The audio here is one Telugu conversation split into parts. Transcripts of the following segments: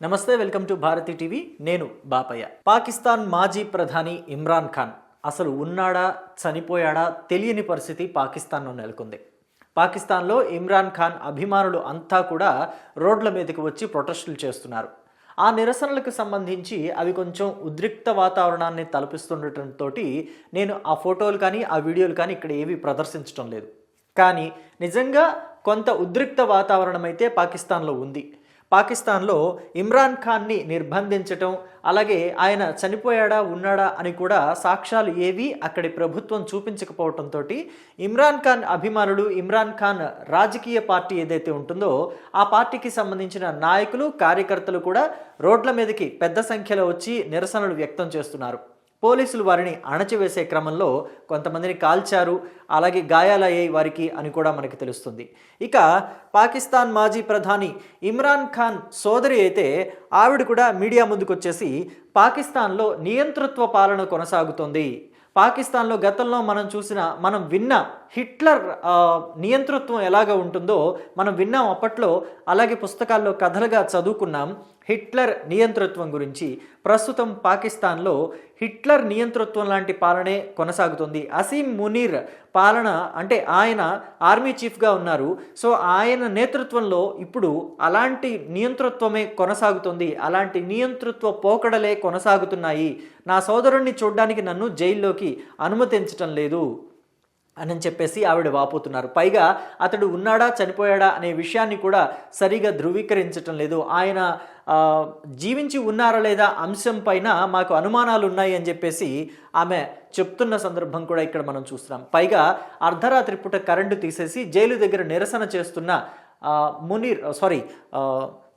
నమస్తే వెల్కమ్ టు భారతి టీవీ. నేను బాపయ్య. పాకిస్తాన్ మాజీ ప్రధాని ఇమ్రాన్ ఖాన్ అసలు ఉన్నాడా చనిపోయాడా తెలియని పరిస్థితి పాకిస్తాన్లో నెలకొంది. పాకిస్తాన్లో ఇమ్రాన్ ఖాన్ అభిమానులు అంతా కూడా రోడ్ల మీదకి వచ్చి ప్రొటెస్టులు చేస్తున్నారు. ఆ నిరసనలకు సంబంధించి అవి కొంచెం ఉద్రిక్త వాతావరణాన్ని తలపిస్తుండటంతో నేను ఆ ఫోటోలు కానీ ఆ వీడియోలు కానీ ఇక్కడ ఏవి ప్రదర్శించడం లేదు. కానీ నిజంగా కొంత ఉద్రిక్త వాతావరణం అయితే పాకిస్తాన్లో ఉంది. పాకిస్తాన్లో ఇమ్రాన్ ఖాన్ని నిర్బంధించటం అలాగే ఆయన చనిపోయాడా ఉన్నాడా అని కూడా సాక్ష్యాలు ఏవి అక్కడి ప్రభుత్వం చూపించకపోవడంతో ఇమ్రాన్ ఖాన్ అభిమానులు ఇమ్రాన్ ఖాన్ రాజకీయ పార్టీ ఏదైతే ఉంటుందో ఆ పార్టీకి సంబంధించిన నాయకులు కార్యకర్తలు కూడా రోడ్ల మీదకి పెద్ద సంఖ్యలో వచ్చి నిరసనలు వ్యక్తం చేస్తున్నారు. పోలీసులు వారిని అణచివేసే క్రమంలో కొంతమందిని కాల్చారు అలాగే గాయాలయ్యాయి వారికి అని కూడా మనకి తెలుస్తుంది. ఇక పాకిస్తాన్ మాజీ ప్రధాని ఇమ్రాన్ ఖాన్ సోదరి అయితే ఆవిడ కూడా మీడియా ముందుకు వచ్చేసి పాకిస్తాన్లో నియంతృత్వ పాలన కొనసాగుతోంది. పాకిస్తాన్లో గతంలో మనం చూసిన మనం విన్న హిట్లర్ నియంతృత్వం ఎలాగ ఉంటుందో మనం విన్నాం అప్పట్లో. అలాగే పుస్తకాల్లో కథలుగా చదువుకున్నాం హిట్లర్ నియంతృత్వం గురించి. ప్రస్తుతం పాకిస్తాన్లో హిట్లర్ నియంతృత్వం లాంటి పాలనే కొనసాగుతుంది. అసీం మునీర్ పాలన అంటే ఆయన ఆర్మీ చీఫ్గా ఉన్నారు. సో ఆయన నేతృత్వంలో ఇప్పుడు అలాంటి నియంతృత్వమే కొనసాగుతుంది. అలాంటి నియంతృత్వ పోకడలే కొనసాగుతున్నాయి. నా సోదరుణ్ణి చూడడానికి నన్ను జైల్లోకి అనుమతించటం లేదు. అని చెప్పేసి ఆవిడ వాపోతున్నారు. పైగా అతడు ఉన్నాడా చనిపోయాడా అనే విషయాన్ని కూడా సరిగా ధృవీకరించటం లేదు. ఆయన జీవించి ఉన్నారా లేదా అంశం పైన మాకు అనుమానాలు ఉన్నాయి అని చెప్పేసి ఆమె చెప్తున్న సందర్భం కూడా ఇక్కడ మనం చూస్తున్నాం. పైగా అర్ధరాత్రి పూట కరెంటు తీసేసి జైలు దగ్గర నిరసన చేస్తున్న మునీర్ సారీ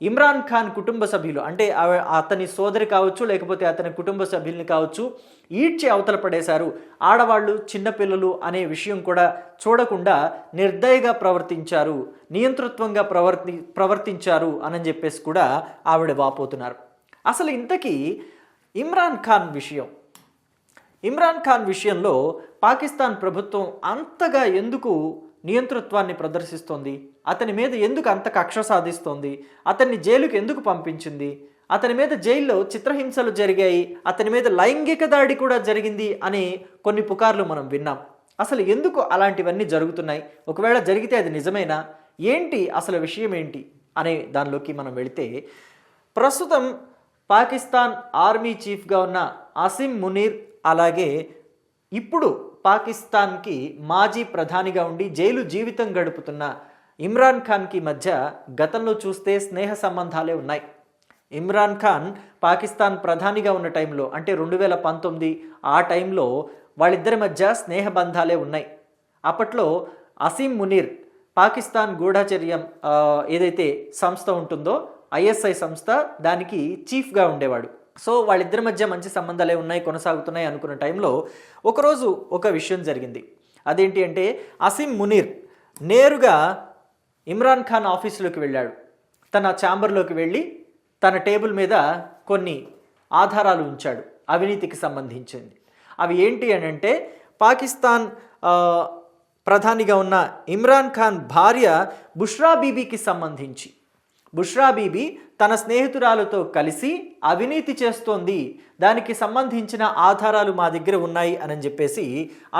ఇమ్రాన్ ఖాన్ కుటుంబ సభ్యులు. అంటే అతని సోదరి కావచ్చు లేకపోతే అతని కుటుంబ సభ్యుల్ని కావచ్చు ఈడ్చి అవతల పడేశారు. ఆడవాళ్ళు చిన్నపిల్లలు అనే విషయం కూడా చూడకుండా నిర్దయగా ప్రవర్తించారు. నియంతృత్వంగా ప్రవర్తి ప్రవర్తించారు అని చెప్పేసి కూడా ఆవిడ వాపోతున్నారు. అసలు ఇంతకీ ఇమ్రాన్ ఖాన్ విషయం. ఇమ్రాన్ ఖాన్ విషయంలో పాకిస్తాన్ ప్రభుత్వం అంతగా ఎందుకు నియంతృత్వాన్ని ప్రదర్శిస్తోంది? అతని మీద ఎందుకు అంత కక్ష సాధిస్తోంది? అతన్ని జైలుకు ఎందుకు పంపించింది? అతని మీద జైల్లో చిత్రహింసలు జరిగాయి. అతని మీద లైంగిక దాడి కూడా జరిగింది అనే కొన్ని పుకార్లు మనం విన్నాం. అసలు ఎందుకు అలాంటివన్నీ జరుగుతున్నాయి? ఒకవేళ జరిగితే అది నిజమేనా? ఏంటి అసలు విషయం ఏంటి? అనే దానిలోకి మనం వెళితే ప్రస్తుతం పాకిస్తాన్ ఆర్మీ చీఫ్గా ఉన్న అసిమ్ మునీర్ అలాగే ఇప్పుడు పాకిస్తాన్కి మాజీ ప్రధానిగా ఉండి జైలు జీవితం గడుపుతున్న ఇమ్రాన్ ఖాన్కి మధ్య గతంలో చూస్తే స్నేహ సంబంధాలే ఉన్నాయి. ఇమ్రాన్ ఖాన్ పాకిస్తాన్ ప్రధానిగా ఉన్న టైంలో అంటే రెండు వేల పంతొమ్మిది ఆ టైంలో వాళ్ళిద్దరి మధ్య స్నేహ బంధాలే ఉన్నాయి. అప్పట్లో అసీం మునీర్ పాకిస్తాన్ గూఢచర్యం ఏదైతే సంస్థ ఉంటుందో ఐఎస్ఐ సంస్థ దానికి చీఫ్గా ఉండేవాడు. సో వాళ్ళిద్దరి మధ్య మంచి సంబంధాలే ఉన్నాయి కొనసాగుతున్నాయి అనుకున్న టైంలో ఒకరోజు ఒక విషయం జరిగింది. అదేంటి అంటే అసీం మునీర్ నేరుగా ఇమ్రాన్ ఖాన్ ఆఫీసులోకి వెళ్ళాడు. తన ఛాంబర్లోకి వెళ్ళి తన టేబుల్ మీద కొన్ని ఆధారాలు ఉంచాడు అవినీతికి సంబంధించింది. అవి ఏంటి అని అంటే పాకిస్తాన్ ప్రధానిగా ఉన్న ఇమ్రాన్ ఖాన్ భార్య బుష్రా బీబీకి సంబంధించి. బుష్రా బీబీ తన స్నేహితురాలతో కలిసి అవినీతి చేస్తోంది. దానికి సంబంధించిన ఆధారాలు మా దగ్గర ఉన్నాయి అని చెప్పేసి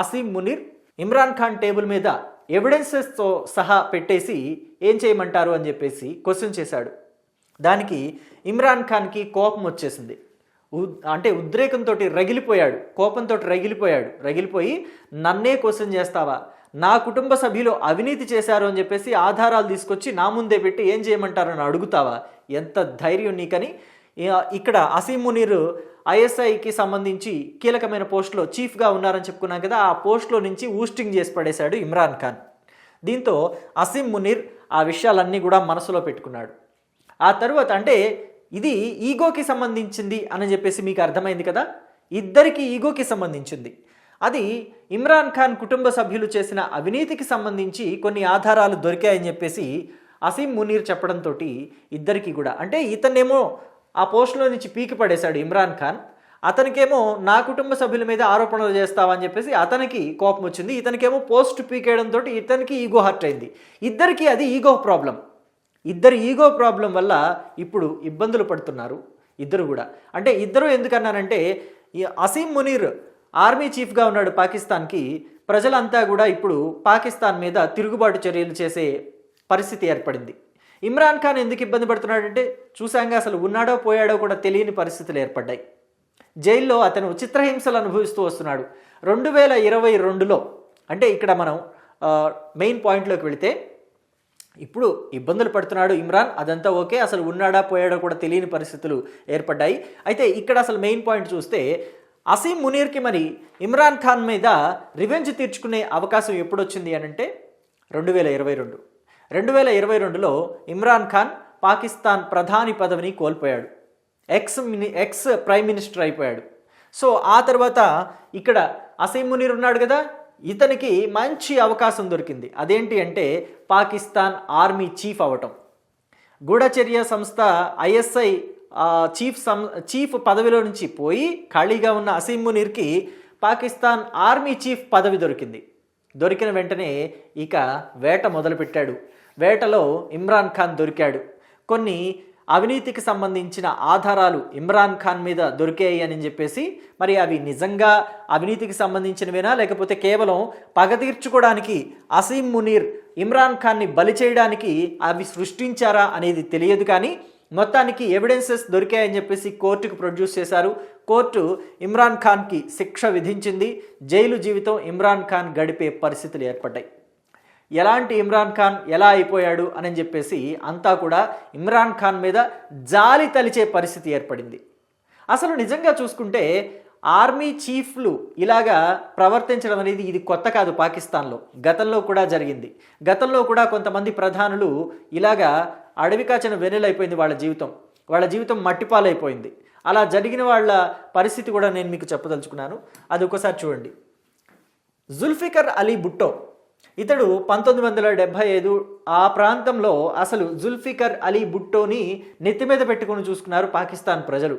అసీం మునీర్ ఇమ్రాన్ ఖాన్ టేబుల్ మీద ఎవిడెన్సెస్తో సహా పెట్టేసి ఏం చేయమంటారు అని చెప్పేసి క్వశ్చన్ చేశాడు. దానికి ఇమ్రాన్ ఖాన్కి కోపం వచ్చేసింది. ఉద్- అంటే ఉద్రేకంతో రగిలిపోయాడు. కోపంతో రగిలిపోయాడు. రగిలిపోయి నన్నే క్వశ్చన్ చేస్తావా? నా కుటుంబ సభ్యులు అవినీతి చేశారు అని చెప్పేసి ఆధారాలు తీసుకొచ్చి నా ముందే పెట్టి ఏం చేయమంటారని అడుగుతావా? ఎంత ధైర్యం నీకని. ఇక్కడ అసీం ఐఎస్ఐకి సంబంధించి కీలకమైన పోస్టులో చీఫ్గా ఉన్నారని చెప్పుకున్నాం కదా ఆ పోస్ట్లో నుంచి ఊస్టింగ్ చేసి పడేశాడు ఇమ్రాన్ ఖాన్. దీంతో అసీం మునీర్ ఆ విషయాలన్నీ కూడా మనసులో పెట్టుకున్నాడు. ఆ తర్వాత అంటే ఇది ఈగోకి సంబంధించింది అని చెప్పేసి మీకు అర్థమైంది కదా? ఇద్దరికి ఈగోకి సంబంధించింది. అది ఇమ్రాన్ ఖాన్ కుటుంబ సభ్యులు చేసిన అవినీతికి సంబంధించి కొన్ని ఆధారాలు దొరికాయని చెప్పేసి అసీం మునీర్ చెప్పడంతో ఇద్దరికి కూడా. అంటే ఇతనేమో ఆ పోస్టులో నుంచి పీకి పడేశాడు ఇమ్రాన్ ఖాన్. అతనికేమో నా కుటుంబ సభ్యుల మీద ఆరోపణలు చేస్తావని చెప్పేసి అతనికి కోపం వచ్చింది. ఇతనికేమో పోస్ట్ పీకేయడంతో ఇతనికి ఈగో హర్ట్ అయింది. ఇద్దరికి అది ఈగో ప్రాబ్లం. ఇద్దరు ఈగో ప్రాబ్లం వల్ల ఇప్పుడు ఇబ్బందులు పడుతున్నారు ఇద్దరు కూడా. అంటే ఇద్దరు ఎందుకన్నానంటే ఈ అసీం మునీర్ ఆర్మీ చీఫ్గా ఉన్నాడు పాకిస్తాన్కి. ప్రజలంతా కూడా ఇప్పుడు పాకిస్తాన్ మీద తిరుగుబాటు చర్యలు చేసే పరిస్థితి ఏర్పడింది. ఇమ్రాన్ ఖాన్ ఎందుకు ఇబ్బంది పడుతున్నాడంటే చూశాంగా అసలు ఉన్నాడో పోయాడో కూడా తెలియని పరిస్థితులు ఏర్పడ్డాయి. జైల్లో అతను చిత్రహింసలు అనుభవిస్తూ వస్తున్నాడు. రెండు వేల ఇరవై రెండులో అంటే ఇక్కడ మనం మెయిన్ పాయింట్లోకి వెళితే ఇప్పుడు ఇబ్బందులు పడుతున్నాడు ఇమ్రాన్ అదంతా ఓకే అసలు ఉన్నాడా పోయాడో కూడా తెలియని పరిస్థితులు ఏర్పడ్డాయి. అయితే ఇక్కడ అసలు మెయిన్ పాయింట్ చూస్తే అసీం మునీర్కి మరి ఇమ్రాన్ ఖాన్ మీద రివెంజ్ తీర్చుకునే అవకాశం ఎప్పుడొచ్చింది అని అంటే రెండు వేల ఇరవై రెండు. రెండు వేల ఇరవై రెండులో ఇమ్రాన్ ఖాన్ పాకిస్తాన్ ప్రధాని పదవిని కోల్పోయాడు. Ex mini ex prime minister అయిపోయాడు. సో ఆ తర్వాత ఇక్కడ అసీం మునీర్ ఉన్నాడు కదా ఇతనికి మంచి అవకాశం దొరికింది. అదేంటి అంటే పాకిస్తాన్ ఆర్మీ చీఫ్ అవటం. గూఢచర్య సంస్థ ఐఎస్ఐ చీఫ్ సం చీఫ్ పదవిలో నుంచి పోయి ఖాళీగా ఉన్న అసీం మునీర్కి పాకిస్తాన్ ఆర్మీ చీఫ్ పదవి దొరికింది. దొరికిన వెంటనే ఇక వేట మొదలుపెట్టాడు వేటలో ఇమ్రాన్ ఖాన్ దొరికాడు. కొన్ని అవినీతికి సంబంధించిన ఆధారాలు ఇమ్రాన్ ఖాన్ మీద దొరికాయి అని చెప్పేసి మరి అవి నిజంగా అవినీతికి సంబంధించినవేనా? లేకపోతే కేవలం పగ తీర్చుకోవడానికి అసీం మునీర్ ఇమ్రాన్ ఖాన్ని బలి చేయడానికి అవి సృష్టించారా అనేది తెలియదు కానీ మొత్తానికి ఎవిడెన్సెస్ దొరికాయని చెప్పేసి కోర్టుకు ప్రొడ్యూస్ చేశారు. కోర్టు ఇమ్రాన్ ఖాన్కి శిక్ష విధించింది. జైలు జీవితం ఇమ్రాన్ ఖాన్ గడిపే పరిస్థితులు ఏర్పడ్డాయి. ఎలాంటి ఇమ్రాన్ ఖాన్ ఎలా అయిపోయాడు అని చెప్పేసి అంతా కూడా ఇమ్రాన్ ఖాన్ మీద జాలి తలిచే పరిస్థితి ఏర్పడింది. అసలు నిజంగా చూసుకుంటే ఆర్మీ చీఫ్లు ఇలాగా ప్రవర్తించడం అనేది ఇది కొత్త కాదు పాకిస్తాన్లో. గతంలో కూడా జరిగింది. గతంలో కూడా కొంతమంది ప్రధానులు ఇలాగా అడవి కాచిన వెన్నెలైపోయింది వాళ్ళ జీవితం. వాళ్ళ జీవితం మట్టిపాలైపోయింది. అలా జరిగిన వాళ్ళ పరిస్థితి కూడా నేను మీకు చెప్పదలుచుకున్నాను. అది ఒకసారి చూడండి. జుల్ఫికర్ అలీ భుట్టో ఇతడు పంతొమ్మిది వందల డెబ్భై ఐదు ఆ ప్రాంతంలో అసలు జుల్ఫికర్ అలీ భుట్టోని నెత్తి మీద పెట్టుకుని చూసుకున్నారు పాకిస్తాన్ ప్రజలు.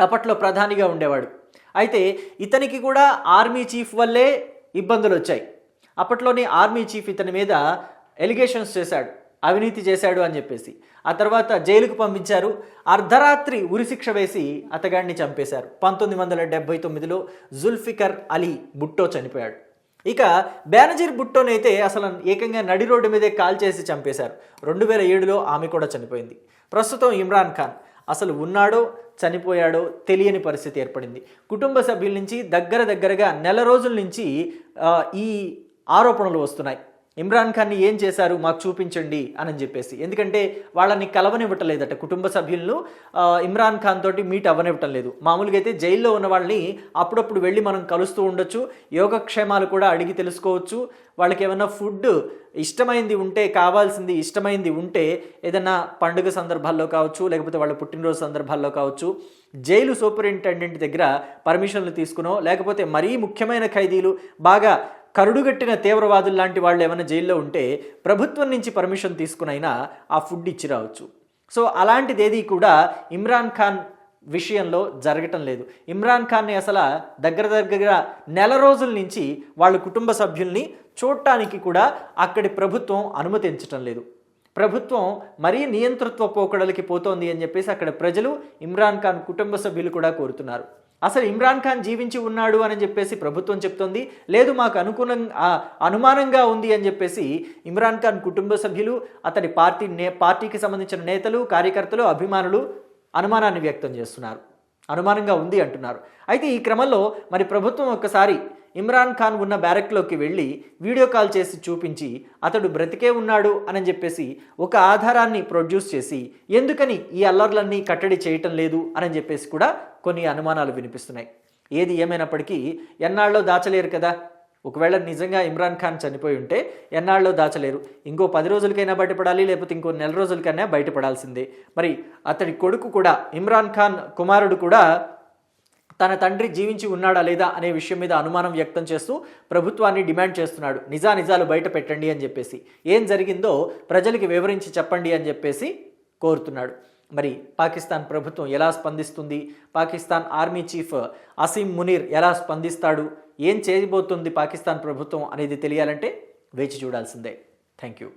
అప్పట్లో ప్రధానిగా ఉండేవాడు. అయితే ఇతనికి కూడా ఆర్మీ చీఫ్ వల్లే ఇబ్బందులు వచ్చాయి. అప్పట్లోనే ఆర్మీ చీఫ్ ఇతని మీద ఎలిగేషన్స్ చేశాడు అవినీతి చేశాడు అని చెప్పేసి. ఆ తర్వాత జైలుకు పంపించారు. అర్ధరాత్రి ఉరిశిక్ష వేసి అతగాడిని చంపేశారు. పంతొమ్మిది వందల డెబ్బై తొమ్మిదిలో జుల్ఫికర్ అలీ బుట్టో చనిపోయాడు. ఇక బేనజీర్ బుట్టోనైతే అసలు ఏకంగా నడి రోడ్డు మీదే కాల్ చేసి చంపేశారు. రెండు వేల ఏడులో ఆమె కూడా చనిపోయింది. ప్రస్తుతం ఇమ్రాన్ ఖాన్ అసలు ఉన్నాడో చనిపోయాడో తెలియని పరిస్థితి ఏర్పడింది. కుటుంబ సభ్యుల నుంచి దగ్గర దగ్గరగా నెల రోజుల నుంచి ఈ ఆరోపణలు వస్తున్నాయి. ఇమ్రాన్ ఖాన్ని ఏం చేశారు? మాకు చూపించండి అని చెప్పేసి. ఎందుకంటే వాళ్ళని కలవనివ్వటం లేదట కుటుంబ సభ్యులను. ఇమ్రాన్ ఖాన్ తోటి మీట్ అవ్వనివ్వటం లేదు. మామూలుగా అయితే జైల్లో ఉన్న వాళ్ళని అప్పుడప్పుడు వెళ్ళి మనం కలుస్తూ ఉండొచ్చు. యోగక్షేమాలు కూడా అడిగి తెలుసుకోవచ్చు. వాళ్ళకి ఏమైనా ఫుడ్ ఇష్టమైంది ఉంటే కావాల్సింది ఇష్టమైంది ఉంటే ఏదైనా పండుగ సందర్భాల్లో కావచ్చు లేకపోతే వాళ్ళ పుట్టినరోజు సందర్భాల్లో కావచ్చు జైలు సూపరింటెండెంట్ దగ్గర పర్మిషన్లు తీసుకునో లేకపోతే మరీ ముఖ్యమైన ఖైదీలు బాగా కరుడుగట్టిన తీవ్రవాదులు లాంటి వాళ్ళు ఏమైనా జైల్లో ఉంటే ప్రభుత్వం నుంచి పర్మిషన్ తీసుకునైనా ఆ ఫుడ్ ఇచ్చి రావచ్చు. సో అలాంటిదేది కూడా ఇమ్రాన్ ఖాన్ విషయంలో జరగటం లేదు. ఇమ్రాన్ ఖాన్ని అసలు దగ్గర దగ్గర నెల రోజుల నుంచి వాళ్ళ కుటుంబ సభ్యుల్ని చూడటానికి కూడా అక్కడి ప్రభుత్వం అనుమతించటం లేదు. ప్రభుత్వం మరీ నియంతృత్వ పోకడలకి పోతోంది అని చెప్పేసి అక్కడ ప్రజలు ఇమ్రాన్ ఖాన్ కుటుంబ సభ్యులు కూడా కోరుతున్నారు. అసలు ఇమ్రాన్ ఖాన్ జీవించి ఉన్నాడు అని చెప్పేసి ప్రభుత్వం చెప్తోంది. లేదు మాకు అనుకూలంగా అనుమానంగా ఉంది అని చెప్పేసి ఇమ్రాన్ ఖాన్ కుటుంబ సభ్యులు అతని పార్టీ నే పార్టీకి సంబంధించిన నేతలు కార్యకర్తలు అభిమానులు అనుమానాన్ని వ్యక్తం చేస్తున్నారు. అనుమానంగా ఉంది అంటున్నారు. అయితే ఈ క్రమంలో మరి ప్రభుత్వం ఒక్కసారి ఇమ్రాన్ ఖాన్ ఉన్న బ్యారెక్లోకి వెళ్ళి వీడియో కాల్ చేసి చూపించి అతడు బ్రతికే ఉన్నాడు అని చెప్పేసి ఒక ఆధారాన్ని ప్రొడ్యూస్ చేసి ఎందుకని ఈ అల్లర్లన్నీ కట్టడి చేయటం లేదు అని చెప్పేసి కూడా కొన్ని అనుమానాలు వినిపిస్తున్నాయి. ఏది ఏమైనప్పటికీ ఎన్నాళ్ళలో దాచలేరు కదా. ఒకవేళ నిజంగా ఇమ్రాన్ ఖాన్ చనిపోయి ఉంటే ఎన్నాళ్ళలో దాచలేరు. ఇంకో పది రోజులకైనా బయటపడాలి లేకపోతే ఇంకో నెల రోజులకైనా బయటపడాల్సిందే. మరి అతడి కొడుకు కూడా ఇమ్రాన్ ఖాన్ కుమారుడు కూడా తన తండ్రి జీవించి ఉన్నాడా లేదా అనే విషయం మీద అనుమానం వ్యక్తం చేస్తూ ప్రభుత్వాన్ని డిమాండ్ చేస్తున్నాడు. నిజా నిజాలు బయట పెట్టండి అని చెప్పేసి. ఏం జరిగిందో ప్రజలకి వివరించి చెప్పండి అని చెప్పేసి కోరుతున్నాడు. మరి పాకిస్తాన్ ప్రభుత్వం ఎలా స్పందిస్తుంది? పాకిస్తాన్ ఆర్మీ చీఫ్ అసీం మునీర్ ఎలా స్పందిస్తాడు? ఏం చేయబోతుంది పాకిస్తాన్ ప్రభుత్వం అనేది తెలియాలంటే వేచి చూడాల్సిందే. Thank you.